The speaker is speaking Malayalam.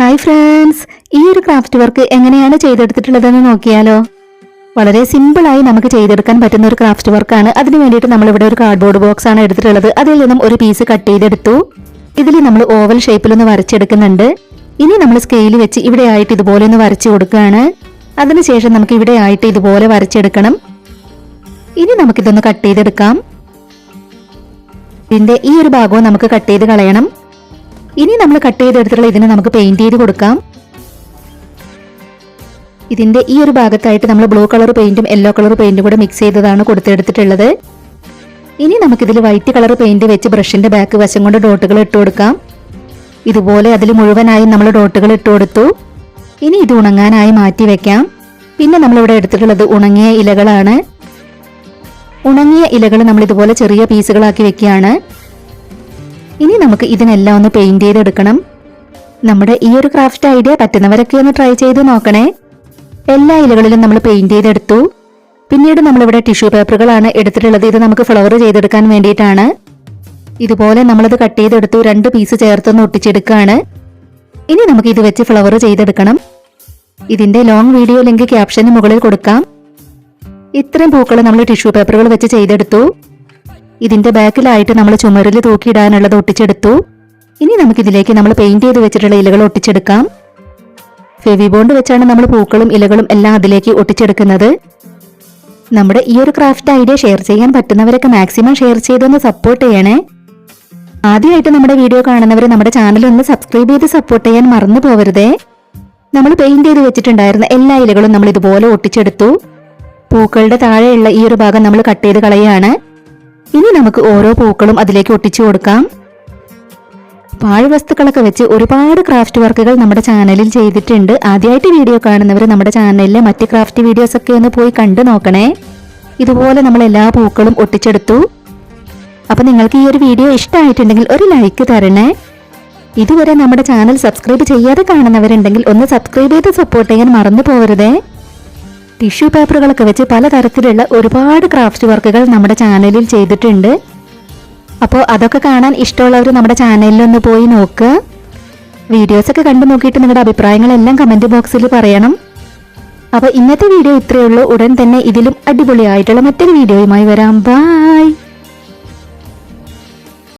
ഹായ് ഫ്രണ്ട്സ് ഈ ഒരു ക്രാഫ്റ്റ് വർക്ക് എങ്ങനെയാണ് ചെയ്തെടുത്തിട്ടുള്ളതെന്ന് നോക്കിയാലോ? വളരെ സിമ്പിളായി നമുക്ക് ചെയ്തെടുക്കാൻ പറ്റുന്ന ഒരു ക്രാഫ്റ്റ് വർക്കാണ് അതിന് വേണ്ടിയിട്ട് നമ്മൾ ഇവിടെ ഒരു കാർഡ്ബോർഡ് ബോക്സ് ആണ് എടുത്തിട്ടുള്ളത്. അതിൽ നിന്നും ഒരു പീസ് കട്ട് ചെയ്തെടുത്തു. ഇതിൽ നമ്മൾ ഓവൽ ഷേപ്പിലൊന്ന് വരച്ചെടുക്കുന്നുണ്ട്. ഇനി നമ്മൾ സ്കെയിൽ വെച്ച് ഇവിടെ ആയിട്ട് ഇതുപോലെ ഒന്ന് വരച്ചു കൊടുക്കുകയാണ്. അതിനുശേഷം നമുക്ക് ഇവിടെ ആയിട്ട് ഇതുപോലെ വരച്ചെടുക്കണം. ഇനി നമുക്കിതൊന്ന് കട്ട് ചെയ്തെടുക്കാം. ഇതിന്റെ ഈ ഒരു ഭാഗവും നമുക്ക് കട്ട് ചെയ്ത് കളയണം. ഇനി നമ്മൾ കട്ട് ചെയ്തെടുത്തിട്ടുള്ള ഇതിനെ നമുക്ക് പെയിന്റ് ചെയ്ത് കൊടുക്കാം. ഇതിന്റെ ഈ ഒരു ഭാഗത്തായിട്ട് നമ്മൾ ബ്ലൂ കളർ പെയിന്റും യെല്ലോ കളർ പെയിന്റും കൂടെ മിക്സ് ചെയ്തതാണ് കൊടുത്തെടുത്തിട്ടുള്ളത്. ഇനി നമുക്കിതിൽ വൈറ്റ് കളർ പെയിന്റ് വെച്ച് ബ്രഷിന്റെ ബാക്ക് വശം കൊണ്ട് ഡോട്ടുകൾ ഇട്ട് കൊടുക്കാം. ഇതുപോലെ അതിൽ മുഴുവനായി നമ്മൾ ഡോട്ടുകൾ ഇട്ട് കൊടുത്തു. ഇനി ഇത് ഉണങ്ങാനായി മാറ്റി വെക്കാം. പിന്നെ നമ്മളിവിടെ എടുത്തിട്ടുള്ളത് ഉണങ്ങിയ ഇലകളാണ്. ഉണങ്ങിയ ഇലകൾ നമ്മൾ ഇതുപോലെ ചെറിയ പീസുകളാക്കി വെക്കുകയാണ്. ഇനി നമുക്ക് ഇതിനെല്ലാം ഒന്ന് പെയിന്റ് ചെയ്തെടുക്കണം. നമ്മുടെ ഈ ഒരു ക്രാഫ്റ്റ് ഐഡിയ പറ്റുന്നവരൊക്കെ ഒന്ന് ട്രൈ ചെയ്ത് നോക്കണേ. എല്ലാ ഇലകളിലും നമ്മൾ പെയിന്റ് ചെയ്തെടുത്തു. പിന്നീട് നമ്മളിവിടെ ടിഷ്യൂ പേപ്പറുകളാണ് എടുത്തിട്ടുള്ളത്. ഇത് നമുക്ക് ഫ്ലവർ ചെയ്തെടുക്കാൻ വേണ്ടിയിട്ടാണ്. ഇതുപോലെ നമ്മളത് കട്ട് ചെയ്തെടുത്തു. രണ്ട് പീസ് ചേർത്തൊന്ന് ഒട്ടിച്ചെടുക്കുകയാണ് ഇനി നമുക്ക് ഇത് വെച്ച് ഫ്ലവർ ചെയ്തെടുക്കണം. ഇതിന്റെ ലോങ് വീഡിയോ ലിങ്ക് ക്യാപ്ഷന് മുകളിൽ കൊടുക്കാം. ഇത്രയും പൂക്കൾ നമ്മൾ ടിഷ്യൂ പേപ്പറുകൾ വെച്ച് ചെയ്തെടുത്തു. ഇതിന്റെ ബാക്കിലായിട്ട് നമ്മൾ ചുമരിൽ തൂക്കിയിടാനുള്ളത് ഒട്ടിച്ചെടുത്തു. ഇനി നമുക്ക് ഇതിലേക്ക് നമ്മൾ പെയിന്റ് ചെയ്ത് വെച്ചിട്ടുള്ള ഇലകൾ ഒട്ടിച്ചെടുക്കാം. ഫെവി ബോണ്ട് വെച്ചാണ് നമ്മൾ പൂക്കളും ഇലകളും എല്ലാം അതിലേക്ക് ഒട്ടിച്ചെടുക്കുന്നത്. നമ്മുടെ ഈ ഒരു ക്രാഫ്റ്റ് ഐഡിയ ഷെയർ ചെയ്യാൻ പറ്റുന്നവരൊക്കെ മാക്സിമം ഷെയർ ചെയ്തൊന്ന് സപ്പോർട്ട് ചെയ്യണേ. ആദ്യമായിട്ട് നമ്മുടെ വീഡിയോ കാണുന്നവർ നമ്മുടെ ചാനൽ ഒന്ന് സബ്സ്ക്രൈബ് ചെയ്ത് സപ്പോർട്ട് ചെയ്യാൻ മറന്നു പോവരുതേ. നമ്മൾ പെയിന്റ് ചെയ്ത് വെച്ചിട്ടുണ്ടായിരുന്ന എല്ലാ ഇലകളും നമ്മൾ ഇതുപോലെ ഒട്ടിച്ചെടുത്തു. പൂക്കളുടെ താഴെയുള്ള ഈ ഒരു ഭാഗം നമ്മൾ കട്ട് ചെയ്ത് കളയാണ്. ഇനി നമുക്ക് ഓരോ പൂക്കളും അതിലേക്ക് ഒട്ടിച്ചു കൊടുക്കാം. പാഴ്വസ്തുക്കളൊക്കെ വെച്ച് ഒരുപാട് ക്രാഫ്റ്റ് വർക്കുകൾ നമ്മുടെ ചാനലിൽ ചെയ്തിട്ടുണ്ട്. ആദ്യമായിട്ട് വീഡിയോ കാണുന്നവർ നമ്മുടെ ചാനലിലെ മറ്റ് ക്രാഫ്റ്റ് വീഡിയോസ് ഒക്കെ ഒന്ന് പോയി കണ്ടു നോക്കണേ. ഇതുപോലെ നമ്മൾ എല്ലാ പൂക്കളും ഒട്ടിച്ചെടുത്തു. അപ്പോൾ നിങ്ങൾക്ക് ഈ ഒരു വീഡിയോ ഇഷ്ടമായിട്ടുണ്ടെങ്കിൽ ഒരു ലൈക്ക് തരണേ. ഇതുവരെ നമ്മുടെ ചാനൽ സബ്സ്ക്രൈബ് ചെയ്യാതെ കാണുന്നവരുണ്ടെങ്കിൽ ഒന്ന് സബ്സ്ക്രൈബ് ചെയ്ത് സപ്പോർട്ട് ചെയ്യാൻ മറന്നു പോകരുതേ ടിഷ്യൂ പേപ്പറുകളൊക്കെ വെച്ച് പലതരത്തിലുള്ള ഒരുപാട് ക്രാഫ്റ്റ് വർക്കുകൾ നമ്മുടെ ചാനലിൽ ചെയ്തിട്ടുണ്ട്. അപ്പോൾ അതൊക്കെ കാണാൻ ഇഷ്ടമുള്ളവർ നമ്മുടെ ചാനലിൽ ഒന്ന് പോയി നോക്കുക വീഡിയോസൊക്കെ കണ്ടു നോക്കിയിട്ട് നിങ്ങളുടെ അഭിപ്രായങ്ങളെല്ലാം കമന്റ് ബോക്സിൽ പറയണം. അപ്പോൾ ഇന്നത്തെ വീഡിയോ ഇത്രയേ ഉള്ളൂ. ഉടൻ തന്നെ ഇതിലും അടിപൊളിയായിട്ടുള്ള മറ്റൊരു വീഡിയോയുമായി വരാം. ബായ്